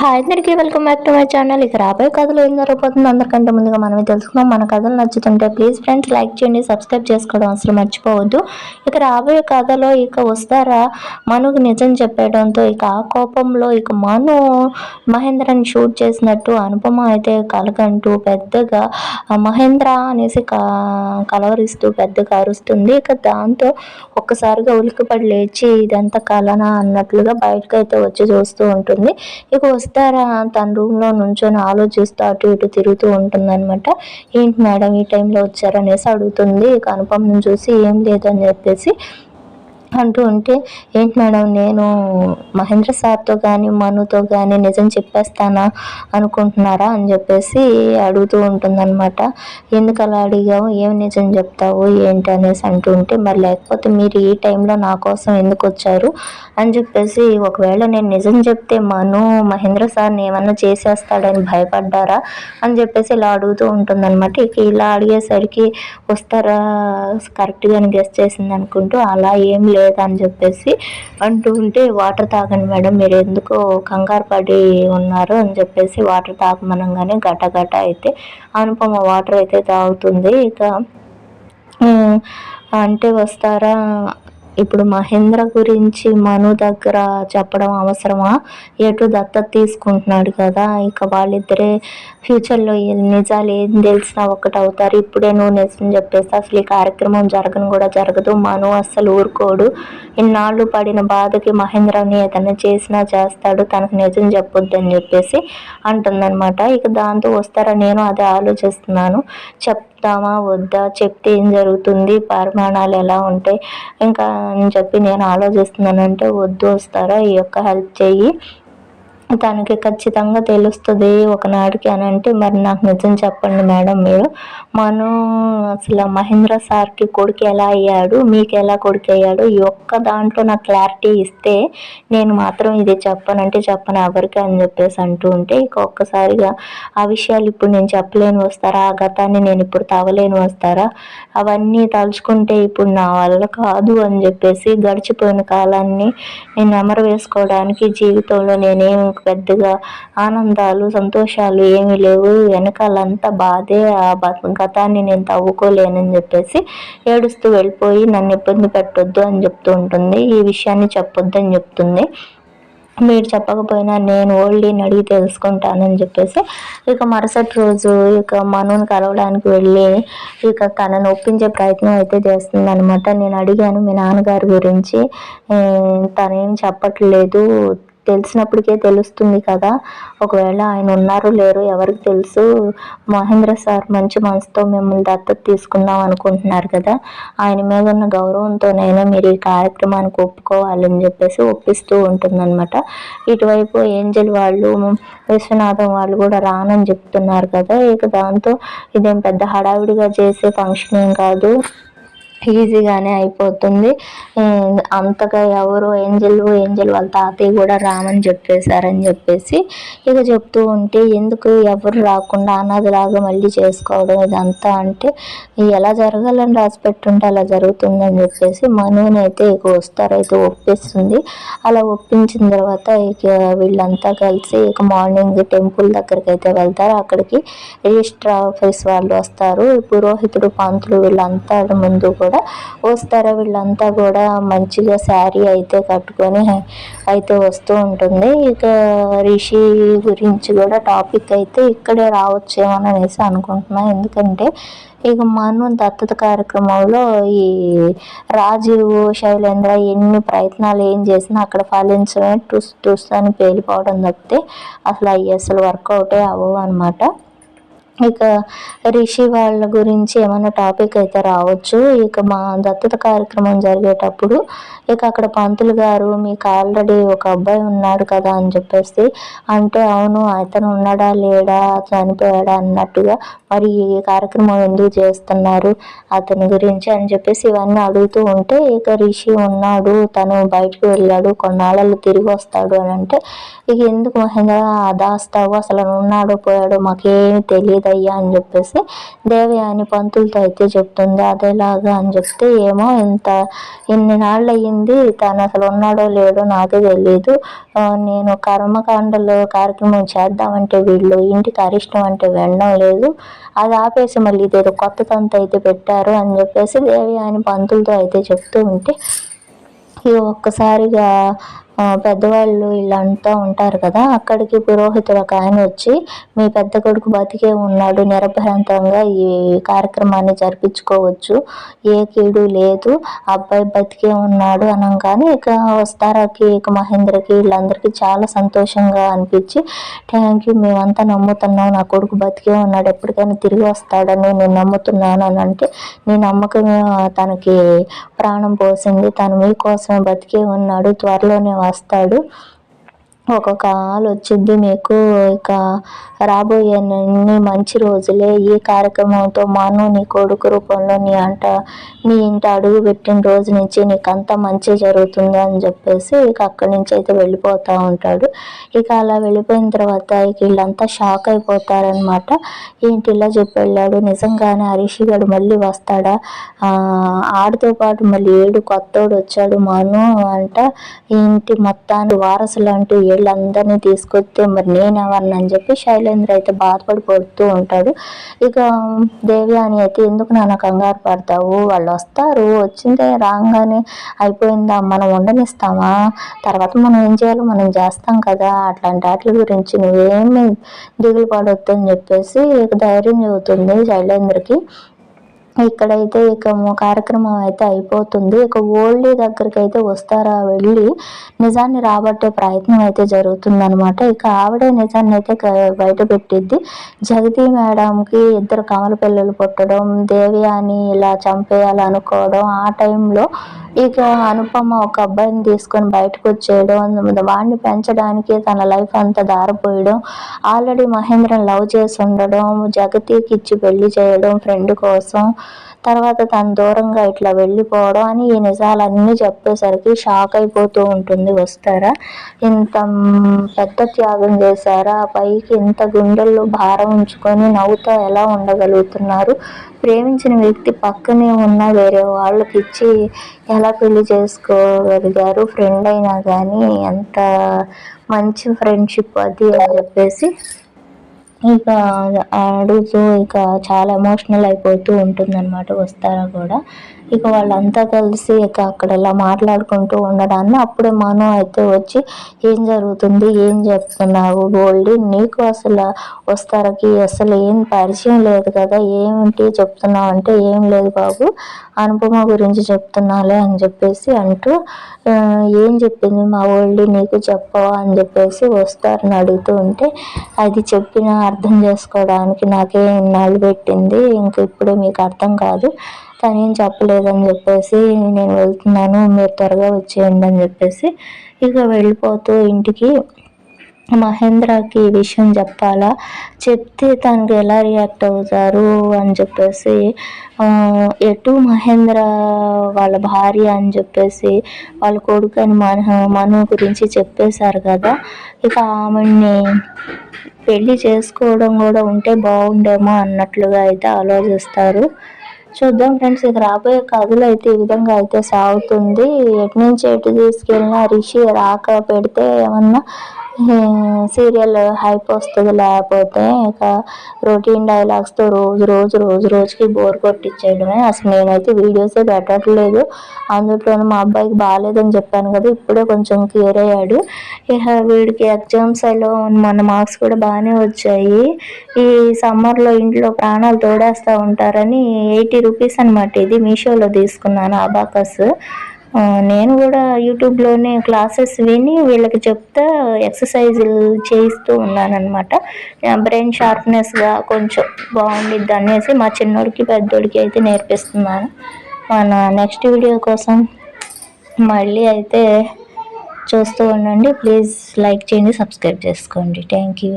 Hi అందరికీ welcome back to my channel. ఇక రాబోయే కథలు ఏం జరగబోతుందో అందరికంటే ముందుగా మనమే తెలుసుకుందాం. మన కథలు నచ్చుతుంటే ప్లీజ్ ఫ్రెండ్స్ లైక్ చేయండి సబ్స్క్రైబ్ చేసుకోవడం అసలు మర్చిపోవద్దు. ఇక రాబోయే కథలో ఇక వస్తారా మనుకు నిజం చెప్పడంతో ఇక ఆ కోపంలో ఇక మను మహేంద్రని షూట్ చేసినట్టు అనుపమ అయితే కలగంటూ పెద్దగా మహేంద్ర అనేసి కలవరిస్తూ పెద్దగా అరుస్తుంది. ఇక దాంతో ఒక్కసారిగా ఉలికిపడి లేచి ఇదంతా కలనా అన్నట్లుగా బయటకు అయితే వచ్చి చూస్తూ ఉంటుంది. ఇక వస్తారా తన రూమ్లో నుంచొని ఆలోచిస్తూ అటు ఇటు తిరుగుతూ ఉంటుందన్నమాట. ఏంటి మేడం ఈ టైంలో వచ్చారనేసి అడుగుతుంది. కనుపమ్మను చూసి ఏం లేదని చెప్పేసి అంటూ ఉంటే ఏంటి మేడం నేను మహేంద్ర సార్తో కానీ మనుతో కానీ నిజం చెప్పేస్తానా అనుకుంటున్నారా? అని చెప్పేసి అడుగుతూ ఉంటుందన్నమాట. ఎందుకు అలా అడిగావు? ఏం నిజం చెప్తావు? ఏంటి? అనేసి అంటూ ఉంటే మరి లేకపోతే మీరు ఈ టైంలో నా కోసం ఎందుకు వచ్చారు? అని చెప్పేసి ఒకవేళ నేను నిజం చెప్తే మను మహేంద్ర సార్ని ఏమన్నా చేసేస్తాడని భయపడ్డారా? అని చెప్పేసి ఇలా అడుగుతూ ఉంటుందన్నమాట. ఇక ఇలా అడిగేసరికి వస్తారా? కరెక్ట్గా గెస్ట్ చేసింది అనుకుంటూ అలా ఏం లేదు లేదని చెప్పేసి అంటూ ఉంటే వాటర్ తాగండి మేడం మీరు ఎందుకో కంగారు పడి ఉన్నారు అని చెప్పేసి వాటర్ తాగమనగానే గట గట అయితే అనుపమ వాటర్ అయితే తాగుతుంది. ఇక అంటే వస్తారా ఇప్పుడు మహేంద్ర గురించి మను దగ్గర చెప్పడం అవసరమా? ఎటు దత్తత తీసుకుంటున్నాడు కదా? ఇక వాళ్ళిద్దరే ఫ్యూచర్లో నిజాలు ఏం తెలిసినా ఒకటి అవుతారు. ఇప్పుడే నువ్వు నిజం చెప్పేసి అసలు ఈ కార్యక్రమం జరగను కూడా జరగదు. మను అస్సలు ఊరుకోడు. ఇన్నాళ్ళు పడిన బాధకి మహేంద్రని ఏదైనా చేసినా చేస్తాడు. తనకు నిజం చెప్పొద్దు అని చెప్పేసి అంటుందన్నమాట. ఇక దాంతో వస్తారా? నేను అదే ఆలోచిస్తున్నాను. చెప్ చెప్తామా వద్దా చెప్తే ఏం జరుగుతుంది పరిమాణాలు ఎలా ఉంటాయి? ఇంకా అని చెప్పి నేను ఆలోచిస్తున్నానంటే వద్దు వస్తారా? ఈ యొక్క హెల్ప్ చెయ్యి తనకి ఖచ్చితంగా తెలుస్తుంది ఒకనాడికి అని అంటే మరి నాకు నిజం చెప్పండి మేడం మీరు. మను అసలు మహేంద్ర సార్కి కొడుకు ఎలా అయ్యాడు మీకు ఎలా కొడుకు అయ్యాడు ఈ ఒక్క దాంట్లో నాకు క్లారిటీ ఇస్తే నేను మాత్రం ఇది చెప్పనంటే చెప్పను ఎవరికి అని చెప్పేసి అంటూ ఉంటే ఇక ఒక్కసారిగా ఆ విషయాలు ఇప్పుడు నేను చెప్పలేని వస్తారా? ఆ గతాన్ని నేను ఇప్పుడు తవ్వలేని వస్తారా? అవన్నీ తలుచుకుంటే ఇప్పుడు నా వల్ల కాదు అని చెప్పేసి గడిచిపోయిన కాలాన్ని నేను నెమరు వేసుకోవడానికి జీవితంలో నేనేం పెద్దగా ఆనందాలు సంతోషాలు ఏమీ లేవు. వెనకాలంతా బాధే ఆ గతాన్ని నేను తవ్వుకోలేనని చెప్పేసి ఏడుస్తూ వెళ్ళిపోయి నన్ను ఇబ్బంది పెట్టొద్దు అని చెప్తూ ఉంటుంది. ఈ విషయాన్ని చెప్పొద్దు అని చెప్తుంది. మీరు చెప్పకపోయినా నేను ఓల్డీని అడిగి తెలుసుకుంటానని చెప్పేసి ఇక మరుసటి రోజు ఇక మనుని కలవడానికి వెళ్ళి ఇక తనను ఒప్పించే ప్రయత్నం అయితే చేస్తుంది అనమాట నేను అడిగాను మీ నాన్నగారి గురించి తనేం చెప్పట్లేదు. తెలిసినప్పటికే తెలుస్తుంది కదా. ఒకవేళ ఆయన ఉన్నారు లేరు ఎవరికి తెలుసు? మహేంద్ర సార్ మంచి మనసుతో మిమ్మల్ని దత్తత తీసుకుందాం అనుకుంటున్నారు కదా. ఆయన మీద ఉన్న గౌరవంతోనైనా మీరు ఈ కార్యక్రమానికి ఒప్పుకోవాలని చెప్పేసి ఒప్పిస్తూ ఉంటుందన్నమాట. ఇటువైపు ఏంజల్ వాళ్ళు విశ్వనాథం వాళ్ళు కూడా రానని చెప్తున్నారు కదా. ఇక దాంతో ఇదేం పెద్ద హడావిడిగా చేసే ఫంక్షన్ ఏం కాదు. ఈజీగానే అయిపోతుంది. అంతగా ఎవరు ఏంజల్ ఏంజల్ వాళ్ళ తాతయ్య కూడా రామని చెప్పేశారని చెప్పేసి ఇక చెప్తూ ఉంటే ఎందుకు ఎవరు రాకుండా అనాథలాగా మళ్ళీ చేసుకోవడం ఇదంతా అంటే ఎలా జరగాలని రాసి పెట్టుంటే అలా జరుగుతుందని చెప్పేసి మనుని అయితే ఇక వస్తారైతే ఒప్పిస్తుంది. అలా ఒప్పించిన తర్వాత ఇక వీళ్ళంతా కలిసి ఇక మార్నింగ్ టెంపుల్ దగ్గరికి అయితే వెళ్తారు. అక్కడికి రిజిస్టర్ ఆఫీస్ వాళ్ళు వస్తారు. పురోహితుడు పంతులు వీళ్ళంతా ముందు కూడా కూడా వస్తారా వీళ్ళంతా కూడా మంచిగా శారీ అయితే కట్టుకొని అయితే వస్తూ ఉంటుంది. ఇక రిషి గురించి కూడా టాపిక్ అయితే ఇక్కడే రావచ్చేమో అనేసి అనుకుంటున్నాను ఎందుకంటే ఇక మను దత్తత కార్యక్రమంలో ఈ రాజీవ్ శైలేంద్ర ఎన్ని ప్రయత్నాలు ఏం చేసినా అక్కడ ఫలించడమే టుస్ టుస్ అని పేలిపోవడం తప్పితే అసలు అవి అసలు వర్కౌటే అవ్వవు అనమాట ఇక రిషి వాళ్ళ గురించి ఏమైనా టాపిక్ అయితే రావచ్చు. ఇక మా దత్తత కార్యక్రమం జరిగేటప్పుడు ఇక అక్కడ పంతులు గారు మీకు ఆల్రెడీ ఒక అబ్బాయి ఉన్నాడు కదా అని చెప్పేసి అంటే అవును అతను ఉన్నాడా లేడా చనిపోయాడా అన్నట్టుగా మరి ఈ కార్యక్రమం ఎందుకు చేస్తున్నారు అతని గురించి అని చెప్పేసి ఇవన్నీ అడుగుతూ ఉంటే ఇక రిషి ఉన్నాడు తను బయటకు వెళ్ళాడు కొన్నాళ్ళలో తిరిగి వస్తాడు అని అంటే ఇక ఎందుకు మహేంద్ర దాస్తావు అసలు ఉన్నాడో పోయాడో మాకేమీ తెలియదు అయ్యా అని చెప్పేసి దేవి అని పంతులతో అయితే చెప్తుంది. అదేలాగా అని చెప్తే ఏమో ఇంత ఇన్ని నాళ్ళు అయ్యింది తను అసలు ఉన్నాడో లేడో నాకే తెలియదు నేను కర్మకాండలో కార్యక్రమం చేద్దామంటే వీళ్ళు ఇంటికి అరిష్టం అంటే వినడం లేదు. అది ఆపేసి మళ్ళీ ఇదేదో కొత్త తంతు అయితే పెట్టారు అని చెప్పేసి దేవి అని పంతులతో అయితే చెప్తూ ఉంటే ఇక ఒక్కసారిగా పెద్దవాళ్ళు వీళ్ళంతా ఉంటారు కదా అక్కడికి పురోహితుడు ఒక ఆయన వచ్చి మీ పెద్ద కొడుకు బతికే ఉన్నాడు నిరభ్రాంతంగా ఈ కార్యక్రమాన్ని జరిపించుకోవచ్చు. ఏ కీడు లేదు అబ్బాయి బతికే ఉన్నాడు అనగానే ఇక వస్తారాకి ఇక మహేంద్రకి వీళ్ళందరికీ చాలా సంతోషంగా అనిపించి థ్యాంక్ యూ మేమంతా నమ్ముతున్నాం నా కొడుకు బతికే ఉన్నాడు ఎప్పటికైనా తిరిగి వస్తాడని నేను నమ్ముతున్నాను అని అంటే నీ నమ్మకమే తనకి ప్రాణం పోసింది తను మీకోసమే బతికే ఉన్నాడు త్వరలోనే వస్తాడు ఒక కాల్ వచ్చింది మీకు. ఇక రాబోయే అన్ని మంచి రోజులే. ఈ కార్యక్రమంతో మాను నీ కొడుకు రూపంలో నీ అంట నీ ఇంట అడుగు పెట్టిన రోజు నుంచి నీకు అంతా మంచి జరుగుతుంది అని చెప్పేసి ఇక అక్కడి నుంచి అయితే వెళ్ళిపోతూ ఉంటాడు. ఇక అలా వెళ్ళిపోయిన తర్వాత ఇక వీళ్ళంతా షాక్ అయిపోతారనమాట ఏంటి ఇలా చెప్పి వెళ్ళాడు? నిజంగానే హరీష్ మళ్ళీ వస్తాడా? ఆడితో పాటు మళ్ళీ ఏడు కొత్తోడు వచ్చాడు మాను అంట. ఇంటి మొత్తాన్ని వారసులు అంటూ వీళ్ళందరినీ తీసుకొస్తే మరి నేను ఎవరిని అని చెప్పి శైలేంద్ర అయితే బాధపడిపోతూ ఉంటాడు. ఇక దేవ్యాని అయితే ఎందుకు నాన్న కంగారు పడతావు? వాళ్ళు వస్తారు. వచ్చిందే రాగానే అయిపోయిందా? మనం ఉండనిస్తామా? తర్వాత మనం ఏం చేయాలో మనం చేస్తాం కదా. అట్లాంటి వాటి గురించి నువ్వేమి దిగులు పడొద్దు అని చెప్పేసి ధైర్యం చెబుతుంది శైలేంద్రకి. ఇక్కడైతే ఇక కార్యక్రమం అయితే అయిపోతుంది. ఇక ఓల్డీ దగ్గరికి అయితే వస్తారా వెళ్ళి నిజాన్ని రాబట్టే ప్రయత్నం అయితే జరుగుతుంది అనమాట ఇక ఆవిడే నిజాన్ని అయితే బయట పెట్టిద్ది. జగతి మేడంకి ఇద్దరు కమల పిల్లలు పుట్టడం దేవి అని ఇలా చంపేయాలనుకోవడం ఆ టైంలో ఇక అనుపమ ఒక అబ్బాయిని తీసుకొని బయటకు వచ్చేయడం వాడిని పెంచడానికి తన లైఫ్ అంతా దారిపోయడం ఆల్రెడీ మహేంద్రని లవ్ చేసి ఉండడం జగతికి ఇచ్చి పెళ్ళి చేయడం ఫ్రెండ్ కోసం తర్వాత తను దూరంగా ఇట్లా వెళ్ళిపోవడం అని ఈ నిజాలన్నీ చెప్పేసరికి షాక్ అయిపోతూ ఉంటుంది వస్తారా? ఇంత పెద్ద త్యాగం చేశారా? పైకి ఇంత గుండెల్లో భారం ఉంచుకొని నవ్వుతో ఎలా ఉండగలుగుతున్నారు? ప్రేమించిన వ్యక్తి పక్కనే ఉన్న వేరే వాళ్ళకి ఇచ్చి ఎలా పెళ్ళి చేసుకోగలిగారు? ఫ్రెండ్ అయినా కానీ ఎంత మంచి ఫ్రెండ్షిప్ అది అని చెప్పేసి ఇక అడుగుతూ ఇక చాలా ఎమోషనల్ అయిపోతూ ఉంటుందన్నమాట వస్తారా కూడా. ఇక వాళ్ళంతా కలిసి ఇక అక్కడ ఇలా మాట్లాడుకుంటూ ఉండడాన్ని అప్పుడే మనం అయితే వచ్చి ఏం జరుగుతుంది? ఏం చెప్తున్నావు గోల్డీ? నీకు అసలు వస్తారకి అసలు ఏం పరిచయం లేదు కదా? ఏమిటి చెప్తున్నావు అంటే ఏం లేదు బాబు. అనుపమ గురించి చెప్తున్నాలే అని చెప్పేసి అంటూ ఏం చెప్పింది మా ఓల్డ్ నీకు చెప్పవా? అని చెప్పేసి వస్తారని అడుగుతూ ఉంటే అది చెప్పిన అర్థం చేసుకోవడానికి నాకే ఇన్నాళ్ళు పెట్టింది ఇంక ఇప్పుడే మీకు అర్థం కాదు. తనేం ఏం చెప్పలేదని చెప్పేసి నేను వెళ్తున్నాను మీరు త్వరగా వచ్చేయండి అని చెప్పేసి ఇక వెళ్ళిపోతూ ఇంటికి మహేంద్రకి ఈ విషయం చెప్పాలా? చెప్తే తనకి ఎలా రియాక్ట్ అవుతారు అని చెప్పేసి ఎటు మహేంద్ర వాళ్ళ భార్య అని చెప్పేసి వాళ్ళ కొడుకు అని మన మను గురించి చెప్పేశారు కదా. ఇక ఆమెని పెళ్ళి చేసుకోవడం కూడా ఉంటే బాగుండేమో అన్నట్లుగా అయితే ఆలోచిస్తారు. చూద్దాం ఫ్రెండ్స్ ఇక రాబోయే కథలు అయితే ఈ విధంగా అయితే సాగుతుంది. ఎటు నుంచి ఎటు తీసుకెళ్ళినా రిషి రాక పెడితే ఏమన్నా సీరియల్ హైప్ వస్తుంది లేకపోతే ఇక రొటీన్ డైలాగ్స్తో రోజు రోజు రోజు రోజుకి బోర్ కొట్టించేయడమే. అసలు నేనైతే వీడియోసే పెట్టట్లేదు. అందులోనూ మా అబ్బాయికి బాగాలేదని చెప్పాను కదా ఇప్పుడే కొంచెం క్లియర్ అయ్యాడు. ఇక వీడికి ఎగ్జామ్స్లో మన మార్క్స్ కూడా బాగానే వచ్చాయి. ఈ సమ్మర్లో ఇంట్లో ప్రాణాలు తోడేస్తూ ఉంటారని ఎయిటీ రూపీస్ అనమాట ఇది మీషోలో తీసుకున్నాను అబాకస్. నేను కూడా యూట్యూబ్లోనే క్లాసెస్ విని వీళ్ళకి చెప్తా ఎక్సర్సైజులు చేయిస్తూ ఉన్నానమాట బ్రెయిన్ షార్ప్నెస్గా కొంచెం బాగుండిద్ది అనేసి మా చిన్నోడికి పెద్దోడికి అయితే నేర్పిస్తున్నాను. మన నెక్స్ట్ వీడియో కోసం మళ్ళీ అయితే చూస్తూ ఉండండి. ప్లీజ్ లైక్ చేయండి సబ్స్క్రైబ్ చేసుకోండి. Thank you.